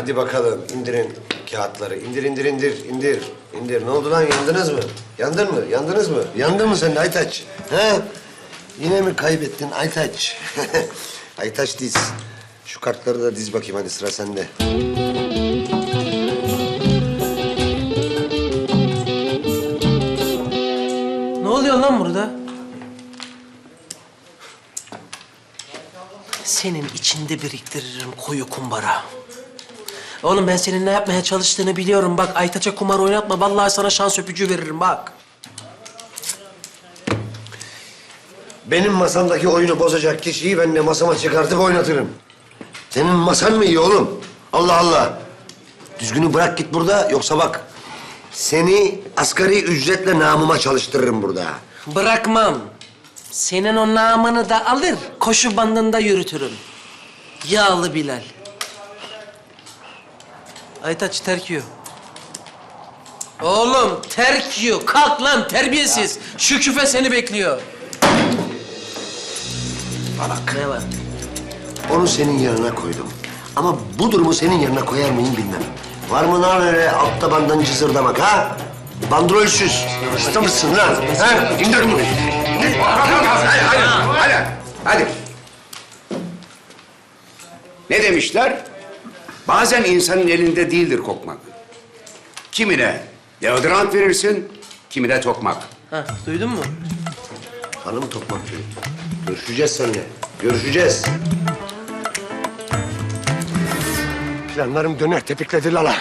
Hadi bakalım indirin kağıtları. İndir, indir, indir, indir. İndir. Ne oldu lan? Yandınız mı? Yandın mı? Yandınız mı? Yandın mı sen Aytaç? Ha? Yine mi kaybettin Aytaç? Aytaç diz. Şu kartları da diz bakayım hadi sıra sende. Ne oluyor lan burada? Senin içinde biriktiririm koyu kumbara. Oğlum ben senin ne yapmaya çalıştığını biliyorum. Bak Aytaç'a kumar oynatma. Vallahi sana şans öpücüğü veririm bak. Benim masamdaki oyunu bozacak kişiyi ben de masama çıkartıp oynatırım. Senin masan mı iyi oğlum? Allah Allah. Düzgünü bırak git burada yoksa bak... ...seni asgari ücretle namıma çalıştırırım burada. Bırakmam. Senin o namını da alır, koşu bandında yürütürüm. Yağlı Bilal. Aytaç terk yiyor. Oğlum terk yiyor. Kalk lan terbiyesiz. Şu küfe seni bekliyor. Bak. Ne var? Onu senin yanına koydum. Ama bu durumu senin yanına koyar mıyım bilmem. Var mı lan öyle altta bandan cızırdamak ha? Bandrolsüz. Hasta mısın lan? Ha? İndir bunu. İndir. Hadi, hadi, hadi. Hadi. Ne demişler? Bazen insanın elinde değildir kokmak. Kimine deodorant verirsin, kimine tokmak. Ha, duydun mu? Hanım topmakçı. Görüşeceğiz seninle. Görüşeceğiz. Planlarım döner tepikledi Lala.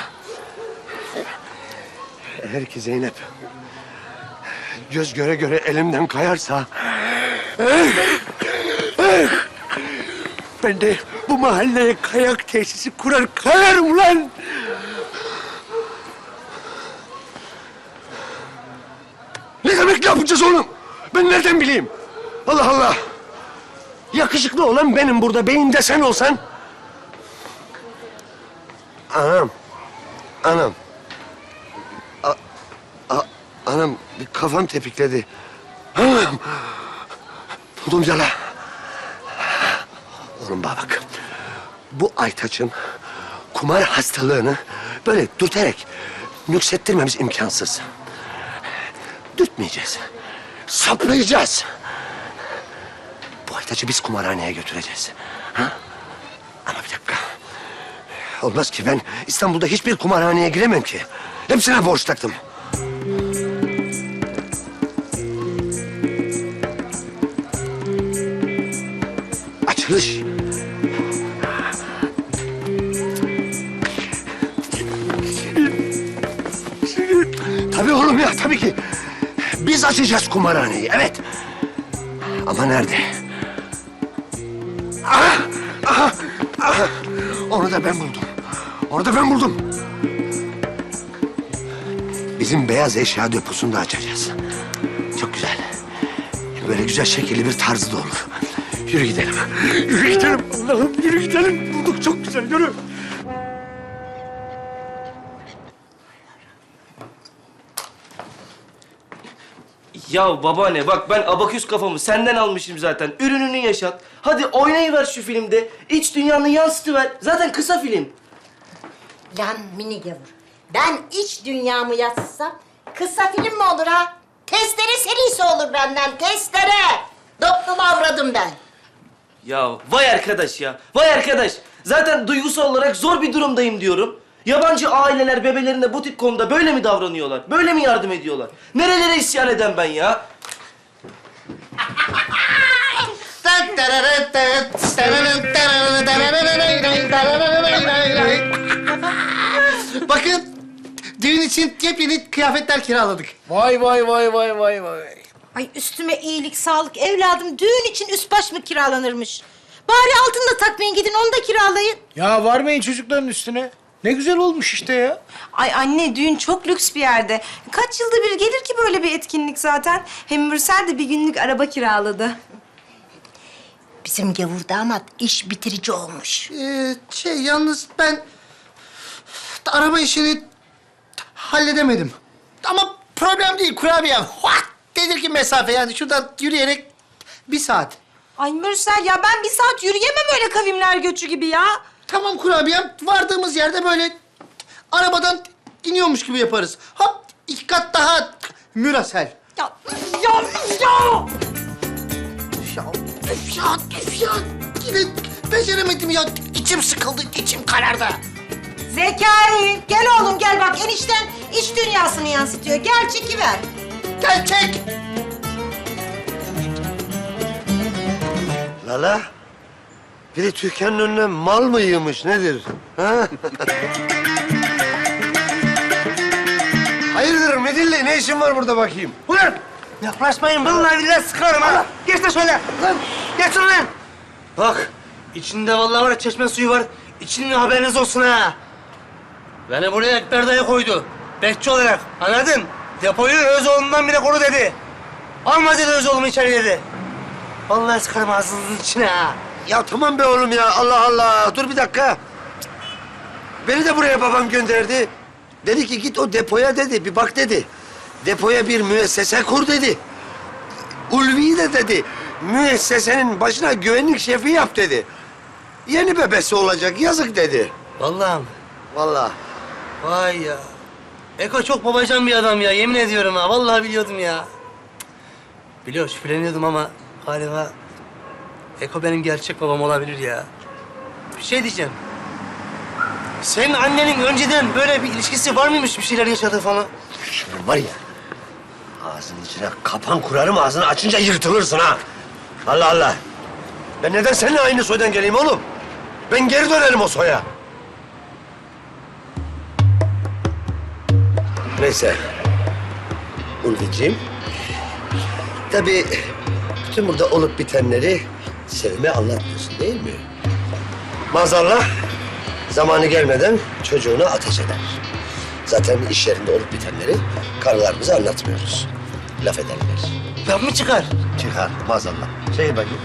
Eğer ki Zeynep göz göre göre elimden kayarsa... Ben de bu mahalleye kayak tesisi kurar kayarım lan. Ne demek ne yapacağız oğlum? Ben nereden bileyim? Allah Allah. Yakışıklı olan benim burada. Beyinde sen olsan. Anam. Anam. A, a, anam bir kafam tepikledi. Anam. Buldum cala. Oğlum bak. Bu Aytaç'ın kumar hastalığını böyle dürterek nüksettirmemiz imkansız. Dürtmeyeceğiz. Saplayacağız. Bu Aytaç'ı biz kumarhaneye götüreceğiz. Ha? Ama bir dakika. Olmaz ki ben İstanbul'da hiçbir kumarhaneye giremem ki. Hepsine borç taktım. Tabii ki. Biz açacağız kumarhaneyi evet. Ama nerede? Aha, aha, aha. Onu da ben buldum. Onu da ben buldum. Bizim beyaz eşya deposunu da açacağız. Çok güzel. Böyle güzel şekilli bir tarzı da olur. Yürü gidelim. Yürü gidelim. Allah'ım yürü gidelim. Bulduk çok güzel yürü. Ya babaanne bak ben abaküs kafamı senden almışım zaten. Ürününü yaşat. Hadi oynayıver şu filmde. İç dünyanı yansıtıver. Zaten kısa film. Lan mini gavur. Ben iç dünyamı yatsam kısa film mi olur ha? Testere serisi olur benden, testere. Doktum avradım ben. Ya vay arkadaş ya. Vay arkadaş. Zaten duygusal olarak zor bir durumdayım diyorum. Yabancı aileler bebelerine bu tip konuda böyle mi davranıyorlar? Böyle mi yardım ediyorlar? Nerelere isyan eden ben ya? Bakın düğün için yepyeni kıyafetler kiraladık. Vay vay vay vay vay vay. Ay üstüme iyilik, sağlık evladım. Düğün için üst baş mı kiralanırmış? Bari altın da takmayın gidin onu da kiralayın. Ya varmayın çocukların üstüne. Ne güzel olmuş işte ya. Ay anne düğün çok lüks bir yerde. Kaç yılda bir gelir ki böyle bir etkinlik zaten. Hem Mürsel de bir günlük araba kiraladı. Bizim gavur damat iş bitirici olmuş. Ee, şey yalnız ben araba işini halledemedim. Ama problem değil kurabiye. What? Nedir ki mesafe yani şuradan yürüyerek bir saat. Ay Mürsel ya ben bir saat yürüyemem öyle kavimler göçü gibi ya. Tamam kurabiyem. Vardığımız yerde böyle arabadan iniyormuş gibi yaparız. Hop iki kat daha mürasel. Ya, ya, ya! Ya üf ya üf ya. Yine beceremedim ya. İçim sıkıldı, içim karardı. Zekai, gel oğlum gel bak enişten iç dünyasını yansıtıyor. Gel çekiver. Gel çek. Lala. Biri Türkan'ın önüne mal mı yığmış nedir? Ha? Hayırdır Midilli ne işin var burada bakayım? Ulan yaklaşmayın vallahi billahi sıkarım ha. Geç de şöyle. Lan geç lan. Bak içinde vallahi var çeşme suyu var. İçinde haberiniz olsun ha. Beni buraya Ekber dayı koydu. Bekçi olarak anladın? Depoyu Özoğlu'ndan bile koru dedi. Alma dedi Özoğlu'mu içeri dedi. Vallahi sıkarım ağzınızın içine ha. Ya tamam be oğlum ya Allah Allah. Dur bir dakika. Beni de buraya babam gönderdi. Dedi ki git o depoya dedi bir bak dedi. Depoya bir müessese kur dedi. Ulvi de dedi. Müessesenin başına güvenlik şefi yap dedi. Yeni bebesi olacak yazık dedi. Vallahi mi? Vallahi. Vay ya. Eko çok babacan bir adam ya. Yemin ediyorum ha. Vallahi biliyordum ya. Biliyor, şüpheleniyordum ama galiba Eko benim gerçek babam olabilir ya. Bir şey diyeceğim. Senin annenin önceden böyle bir ilişkisi var mıymış bir şeyler yaşadığı falan? Şunun var ya. Ağzının içine kapan kurarım ağzını açınca yırtılırsın ha. Allah Allah. Ben neden seninle aynı soydan geleyim oğlum? Ben geri dönerim o soya. Neyse. Ulviciğim. Tabii bütün burada olup bitenleri Sevim'e anlatmıyorsun değil mi? Maazallah zamanı gelmeden çocuğunu ateş eder. Zaten iş yerinde olup bitenleri karılarımıza anlatmıyoruz. Laf ederler. Laf mı çıkar? Çıkar maazallah. Şey bakayım.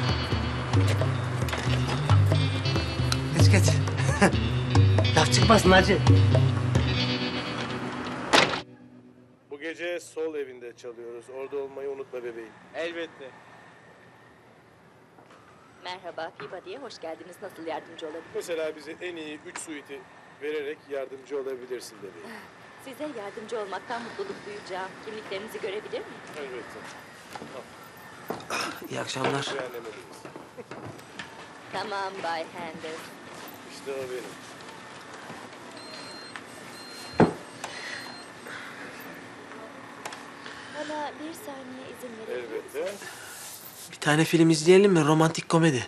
Geç geç. Laf çıkmasın hacı. Bu gece sol evinde çalıyoruz. Orada olmayı unutma bebeğim. Elbette. Merhaba, Peabody'ye hoş geldiniz. Nasıl yardımcı olabilirim? Mesela bize en iyi üç suiti vererek yardımcı olabilirsin bebeğim. Size yardımcı olmaktan mutluluk duyacağım. Kimliklerinizi görebilir miyim? Elbette. İyi akşamlar. Tamam Bay Handel. İşte o benim. Bana bir saniye izin verebilir misiniz? Elbette. Bir tane film izleyelim mi? Romantik komedi.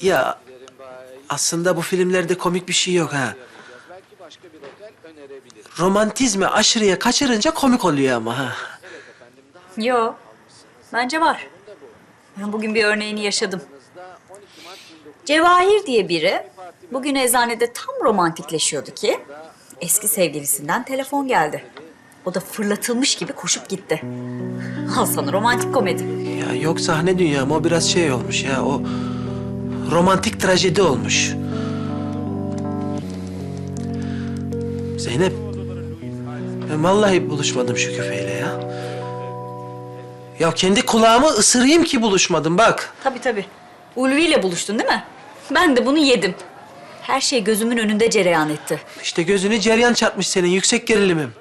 Ya aslında bu filmlerde komik bir şey yok ha. Romantizmi aşırıya kaçırınca komik oluyor ama ha. Yo. Bence var. Bugün bir örneğini yaşadım. Cevahir diye biri bugün eczanede tam romantikleşiyordu ki eski sevgilisinden telefon geldi. O da fırlatılmış gibi koşup gitti. Al sana romantik komedi. Ya yok sahne dünyam o biraz şey olmuş ya o romantik trajedi olmuş. Zeynep ben vallahi buluşmadım şu küfeyle ya. Ya kendi kulağımı ısırayım ki buluşmadım bak. Tabii tabii. Ulvi ile buluştun değil mi? Ben de bunu yedim. Her şey gözümün önünde cereyan etti. İşte gözünü ceryan çarpmış senin yüksek gerilimim.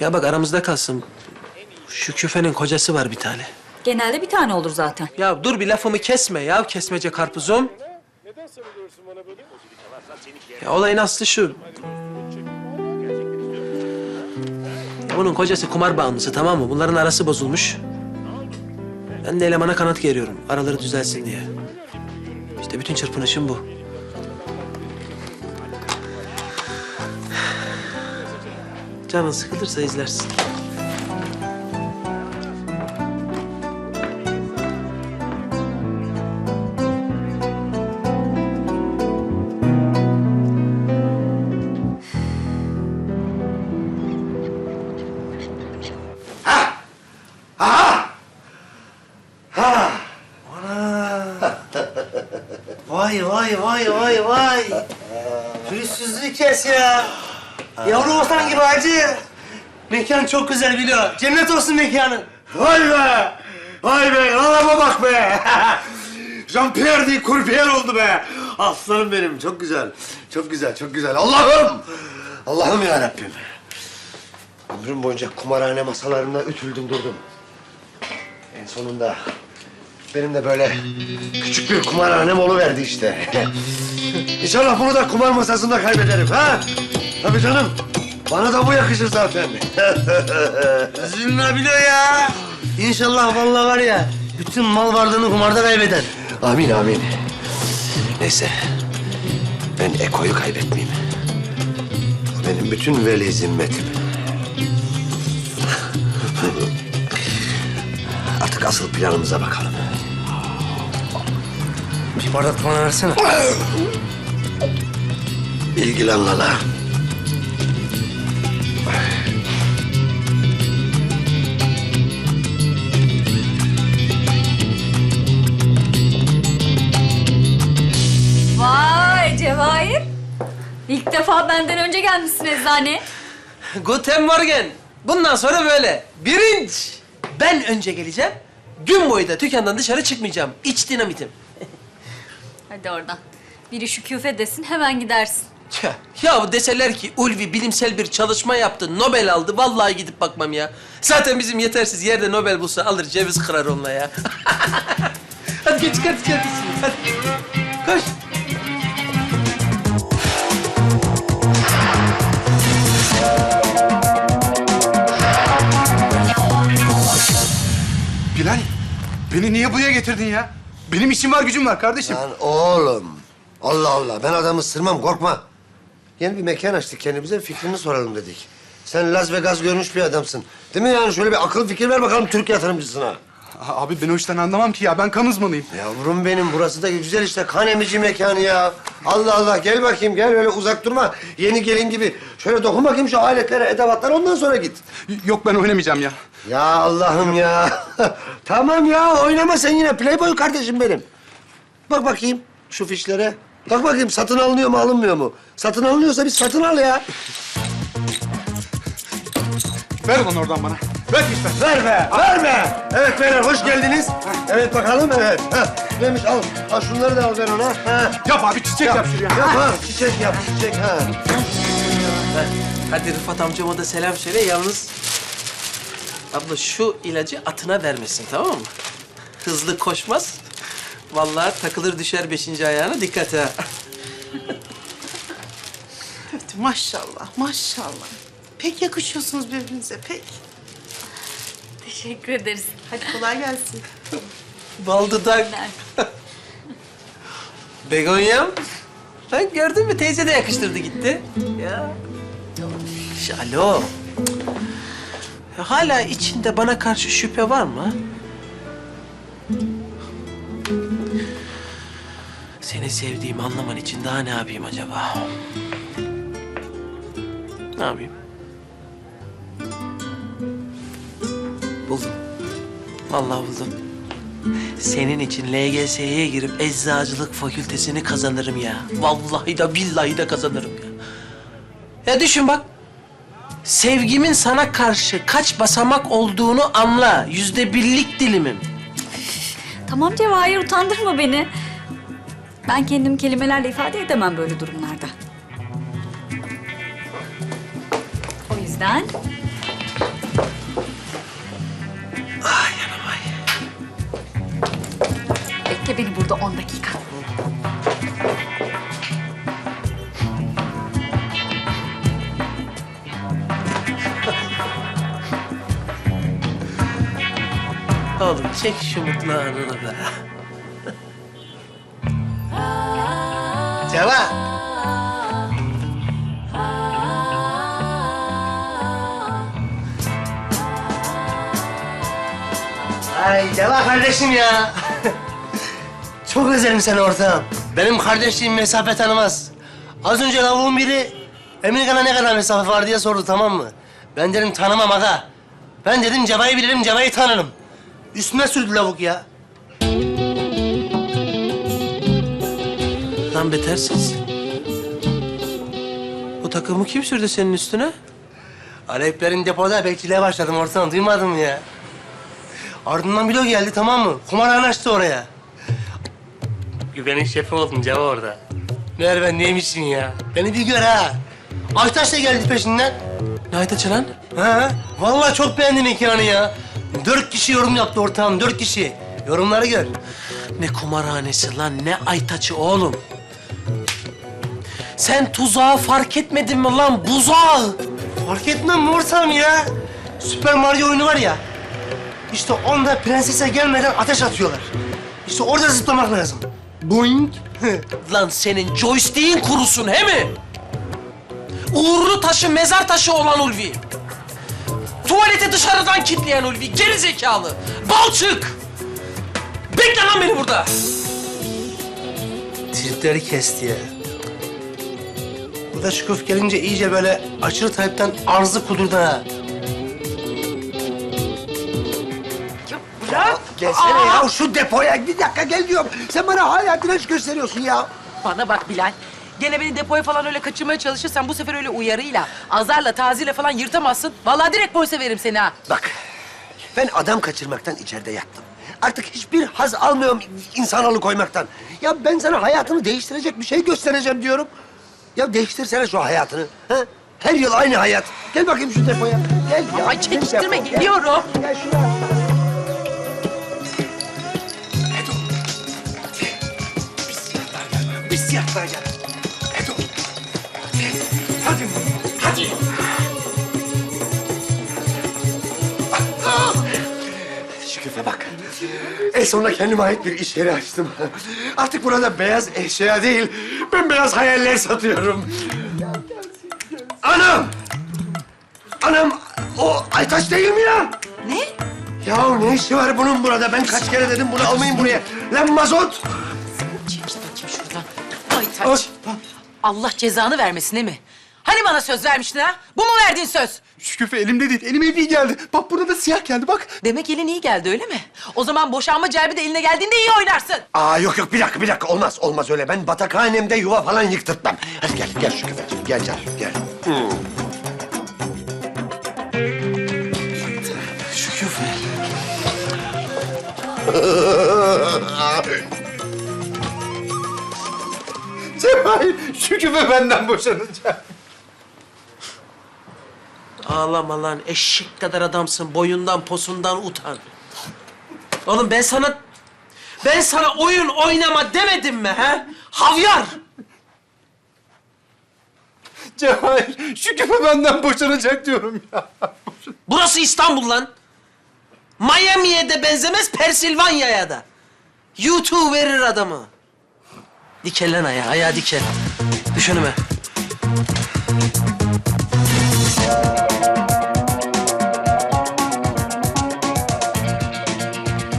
Ya bak aramızda kalsın. Şu küfenin kocası var bir tane. Genelde bir tane olur zaten. Ya dur bir lafımı kesme ya kesmece karpuzum. Neden sarılıyorsun bana böyle? Ya olayın aslı şu. Ya bunun kocası kumar bağımlısı tamam mı? Bunların arası bozulmuş. Ben de elemana kanat geriyorum. Araları düzelsin diye. İşte bütün çırpınışım bu. Canın sıkılırsa izlersin. Vay vay vay vay vay. Pürüzsüzlük kes ya. Yavru olsan gibi hacı. Mekan çok güzel biliyor. Cennet olsun mekanın. Vay be! Vay be, kralama bak be. Jean-Pierre değil, Courpierre oldu be. Aslanım benim, çok güzel. Çok güzel, çok güzel. Allah'ım! Allah'ım ya Rabbim. Ömrüm boyunca kumarhane masalarında ütüldüm durdum. En sonunda benim de böyle küçük bir kumarhanem oluverdi işte. İnşallah bunu da kumar masasında kaybederim ha? Tabii canım. Bana da bu yakışır zaten. Üzülme bile ya. İnşallah vallahi var ya bütün mal varlığını kumarda kaybeder. amin amin. Neyse. Ben Eko'yu kaybetmeyeyim. O benim bütün veli zimmetim. Artık asıl planımıza bakalım. Bir bardak bana versene. İlgilen Lala. İlk defa benden önce gelmişsin eczaneye. Guten Morgen. Bundan sonra böyle. Birinci. Ben önce geleceğim. Gün boyu da dükkandan dışarı çıkmayacağım. İç dinamitim. Hadi oradan. Biri şu küfe desin hemen gidersin. Ya, ya deseler ki Ulvi bilimsel bir çalışma yaptı, Nobel aldı. Vallahi gidip bakmam ya. Zaten bizim yetersiz yerde Nobel bulsa alır ceviz kırar onunla ya. hadi geç çıkart ismini, hadi. Koş. Beni niye buraya getirdin ya? Benim işim var, gücüm var kardeşim. Lan oğlum. Allah Allah. Ben adamı ısırmam, korkma. Yeni bir mekan açtık kendimize, fikrini soralım dedik. Sen Las Vegas görmüş bir adamsın. Değil mi yani? Şöyle bir akıl fikir ver bakalım Türk yatırımcısına. Abi ben o işten anlamam ki ya, ben kan uzmanıyım. Yavrum benim, burası da güzel işte. Kan emici mekanı ya. Allah Allah, gel bakayım, gel. Öyle uzak durma. Yeni gelin gibi. Şöyle dokun bakayım şu aletlere, edevatlara, ondan sonra git. Yok ben oynamayacağım ya. Ya Allah'ım ya. tamam ya, oynama sen yine. Playboy kardeşim benim. Bak bakayım şu fişlere. Bak bakayım satın alınıyor mu, alınmıyor mu? Satın alınıyorsa biz satın al ya. Ver lan oradan bana. Ver lütfen. Verme, verme. Evet beyler, hoş geldiniz. Evet bakalım, evet. Ha, neymiş al. Al şunları da al ver ona. Ha. Yap abi, çiçek yap, şuraya. Yap ha, çiçek yap, çiçek ha. Hadi Rıfat amcama da selam söyle. Yalnız abla şu ilacı atına vermesin tamam mı? Hızlı koşmaz. Vallahi takılır düşer beşinci ayağına. Dikkat ha. Maşallah, maşallah. Pek yakışıyorsunuz birbirinize, pek. Teşekkür ederiz. Hadi kolay gelsin. Bal dudak. Begonyam. Bak gördün mü teyze de yakıştırdı gitti. Ya. Şş, Alo. Ya hala içinde bana karşı şüphe var mı? Seni sevdiğimi anlaman için daha ne yapayım acaba? Ne yapayım? Buldum. Vallahi buldum. Senin için LGS'ye girip eczacılık fakültesini kazanırım ya. Vallahi da billahi de kazanırım ya. Ya düşün bak. Sevgimin sana karşı kaç basamak olduğunu anla. Yüzde birlik dilimim. Tamam Cevahir utandırma beni. Ben kendimi kelimelerle ifade edemem böyle durumlarda. O yüzden bekle beni burada 10 dakika. Oğlum çek şu mutlu anını be. Ceva. Ay Ceva kardeşim ya. Çok özledim seni ortağım. Benim kardeşliğim mesafe tanımaz. Az önce lavuğun biri Amerika'da ne kadar mesafe var diye sordu tamam mı? Ben dedim tanımam aga. Ben dedim Ceva'yı bilirim, Ceva'yı tanırım. Üstüme sürdü lavuk ya. Lan betersiz. Bu takımı kim sürdü senin üstüne? Aleplerin depoda bekçiliğe başladım ortam duymadın mı ya? Ardından bilo geldi tamam mı? Kumarhane açtı oraya. Güvenin şefi oldum Ceva orada. Meğer ben neymişsin ya? Beni bir gör ha. Aytaş da geldi peşinden. Ne Aytaç'ı lan? Ha, vallahi çok beğendim mekanı ya. Dört kişi yorum yaptı ortağım, dört kişi. Yorumları gör. Ne kumarhanesi lan, ne Aytaç'ı oğlum. Sen tuzağı fark etmedin mi lan, buzağı? Fark etmem mi ortağım ya? Süper Mario oyunu var ya. İşte onda prensese gelmeden ateş atıyorlar. İşte orada zıplamak lazım. Boing. Lan senin joystick'in kurusun he mi? Uğurlu taşı mezar taşı olan Ulvi. Tuvaleti dışarıdan kilitleyen Ulvi. Geri zekalı. Balçık. Bekle lan beni burada. Tripleri kesti ya. Bu da şükuf gelince iyice böyle aşırı talepten arzı kudurdu ha. Ya gelsene ya şu depoya bir dakika gel diyorum. Sen bana hala direnç gösteriyorsun ya. Bana bak Bilal. Gene beni depoya falan öyle kaçırmaya çalışırsan bu sefer öyle uyarıyla, azarla, taziyle falan yırtamazsın. Vallahi direkt polise veririm seni ha. Bak ben adam kaçırmaktan içeride yattım. Artık hiçbir haz almıyorum insanalı koymaktan. Ya ben sana hayatını değiştirecek bir şey göstereceğim diyorum. Ya değiştirsene şu hayatını. Ha? Her yıl aynı hayat. Gel bakayım şu depoya. Gel ya. Ay çekiştirme, depo. Gel. geliyorum. Gel şuraya. Bir siyahlar gel. Edo. Hadi. Hadi. Şüküfe bak. En sonunda kendime ait bir iş yeri açtım. Artık burada beyaz eşya değil, ben beyaz hayaller satıyorum. Anam! Anam, o Aytaç değil mi ya? Ne? Ya ne işi var bunun burada? Ben kaç kere dedim bunu almayın buraya. Lan mazot! Taç. Allah cezanı vermesin değil mi? Hani bana söz vermiştin ha? Bu mu verdiğin söz? Şüküfe elimde değil. Elime iyi geldi. Bak burada da siyah geldi bak. Demek elin iyi geldi öyle mi? O zaman boşanma celbi de eline geldiğinde iyi oynarsın. Aa yok yok bir dakika bir dakika olmaz olmaz öyle. Ben batakhanemde yuva falan yıktırtmam. Hadi gel gel Şüküfeciğim gel canım gel. Şüküfe. Cevahir, Şüküfe benden boşanacak. Ağlama lan eşek kadar adamsın. Boyundan posundan utan. Oğlum ben sana... Ben sana oyun oynama demedim mi ha? Havyar! Cevahir, Şüküfe benden boşanacak diyorum ya. Burası İstanbul lan. Miami'ye de benzemez, Pensilvanya'ya da. YouTube verir adamı. Dikel lan ayağı, ayağı dikel. Düş önüme.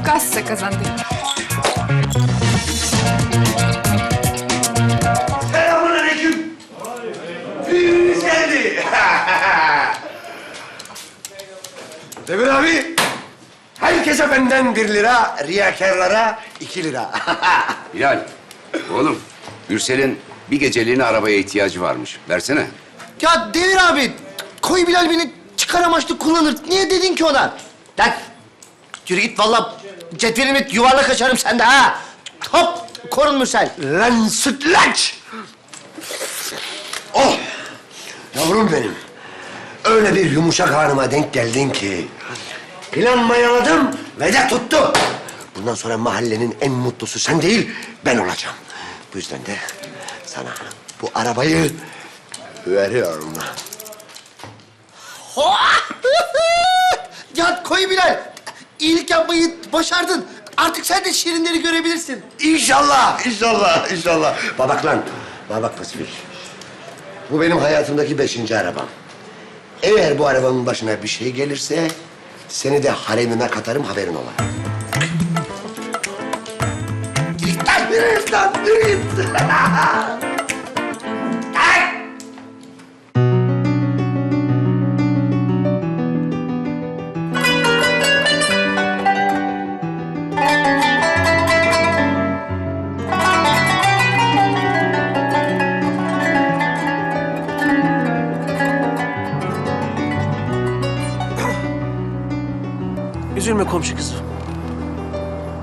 Gazete kazandı. Selamun aleyküm. Düğününüz geldi. Demir abi. Herkese benden bir lira, riyakarlara iki lira. Bilal, oğlum Gürsel'in bir geceliğine arabaya ihtiyacı varmış. Versene. Ya Devir abi, koy Bilal beni çıkar amaçlı kullanır. Niye dedin ki ona? Lan, yürü git vallahi cetvelimi yuvarlak açarım sende ha. Hop, korun Mürsel. Lan sütlaç! Oh! Yavrum benim. Öyle bir yumuşak hanıma denk geldin ki... ...plan mayaladım ve de tuttu. Bundan sonra mahallenin en mutlusu sen değil, ben olacağım. Bu yüzden de sana bu arabayı veriyorum. ya koy Bilal. İyilik yapmayı başardın. Artık sen de şirinleri görebilirsin. İnşallah, inşallah, inşallah. Babak lan, babak Pasifik. Bu benim hayatımdaki beşinci arabam. Eğer bu arabanın başına bir şey gelirse... ...seni de haremime katarım haberin ola. Yürü lan, yürü. Üzülme komşu kızım.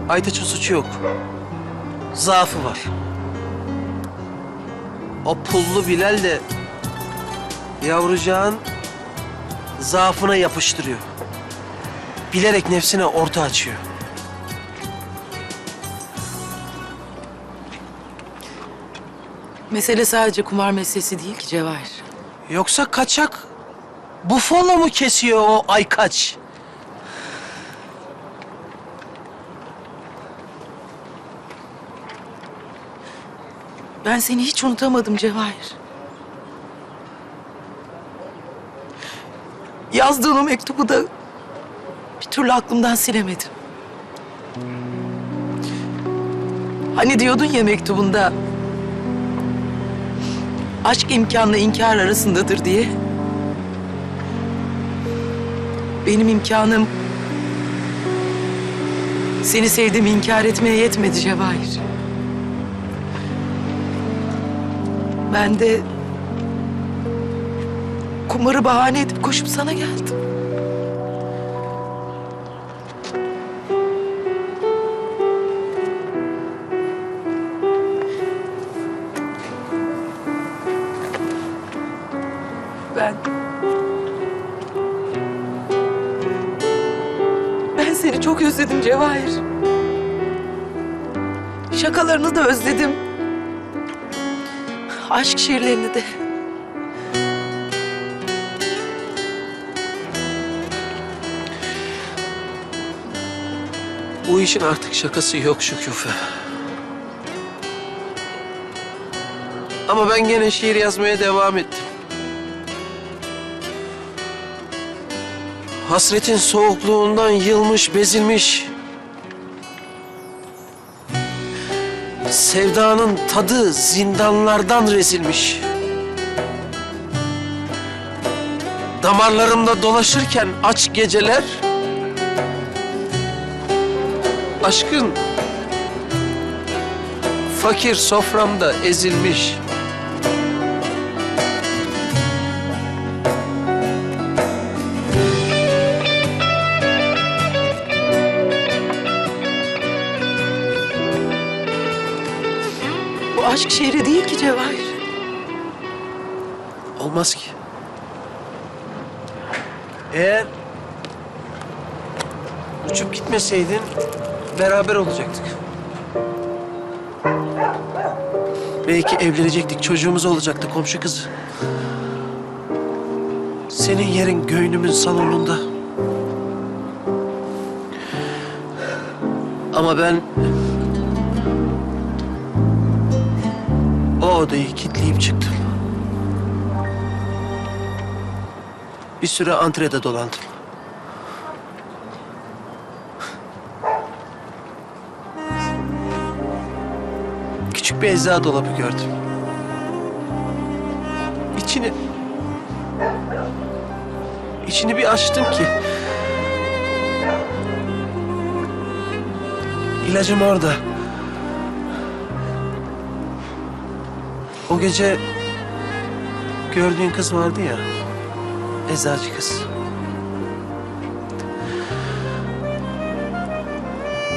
Aytaç'ın suçu yok. Zaafı var. O pullu Bilal de yavrucağın zaafına yapıştırıyor. Bilerek nefsine orta açıyor. Mesele sadece kumar meselesi değil ki Cevahir. Yoksa kaçak bufalo mu kesiyor o aykaç? Ben seni hiç unutamadım Cevahir. Yazdığın o mektubu da bir türlü aklımdan silemedim. Hani diyordun ya mektubunda aşk imkanla inkar arasındadır diye. Benim imkanım seni sevdiğimi inkar etmeye yetmedi Cevahir. Ben de kumarı bahane edip koşup sana geldim. Ben... Ben seni çok özledim Cevahir. Şakalarını da özledim. Aşk şiirlerini de. Bu işin artık şakası yok Şüküfe. Ama ben gene şiir yazmaya devam ettim. Hasretin soğukluğundan yılmış, bezilmiş. Sevdanın tadı zindanlardan rezilmiş. Damarlarımda dolaşırken aç geceler... Aşkın fakir soframda ezilmiş. Aşk şiiri değil ki Cevahir. Olmaz ki. Eğer uçup gitmeseydin beraber olacaktık. Belki evlenecektik, çocuğumuz olacaktı komşu kızı. Senin yerin göynümün salonunda. Ama ben odayı kilitleyip çıktım. Bir süre antrede dolandım. Küçük bir eczacı dolabı gördüm. İçini... içini bir açtım ki... İlacım orada. O gece gördüğün kız vardı ya. Eczacı kız.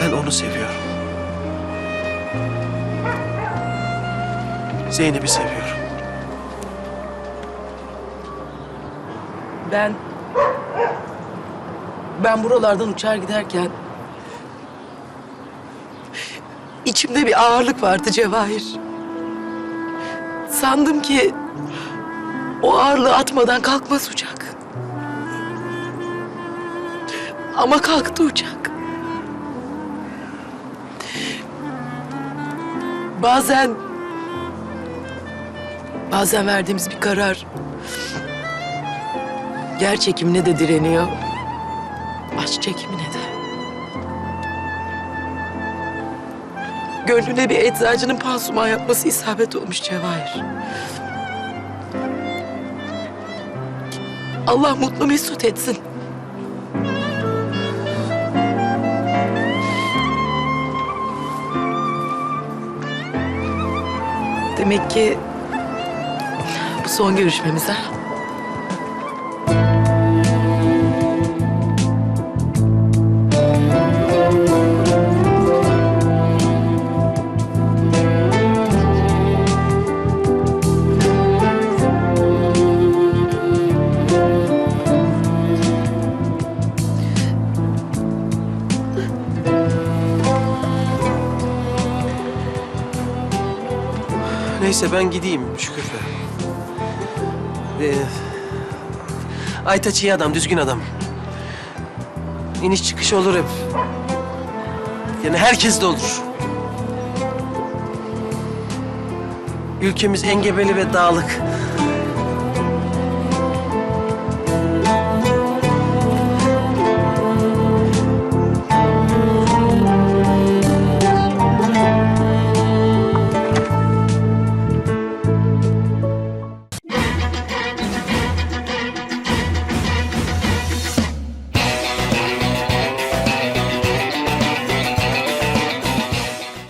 Ben onu seviyorum. Zeynep'i seviyorum. Ben... Ben buralardan uçar giderken... içimde bir ağırlık vardı Cevahir. Sandım ki o ağırlığı atmadan kalkmaz uçak. Ama kalktı uçak. Bazen... Bazen verdiğimiz bir karar... Yer çekimine de direniyor. Aşk çekimine de. Gönlüne bir eczacının pansuman yapması isabet olmuş Cevahir. Allah mutlu mesut etsin. Demek ki bu son görüşmemiz ha? Neyse ben gideyim Şüküfe. Ee, Aytaç iyi adam, düzgün adam. İniş çıkış olur hep. Yani herkes de olur. Ülkemiz engebeli ve dağlık.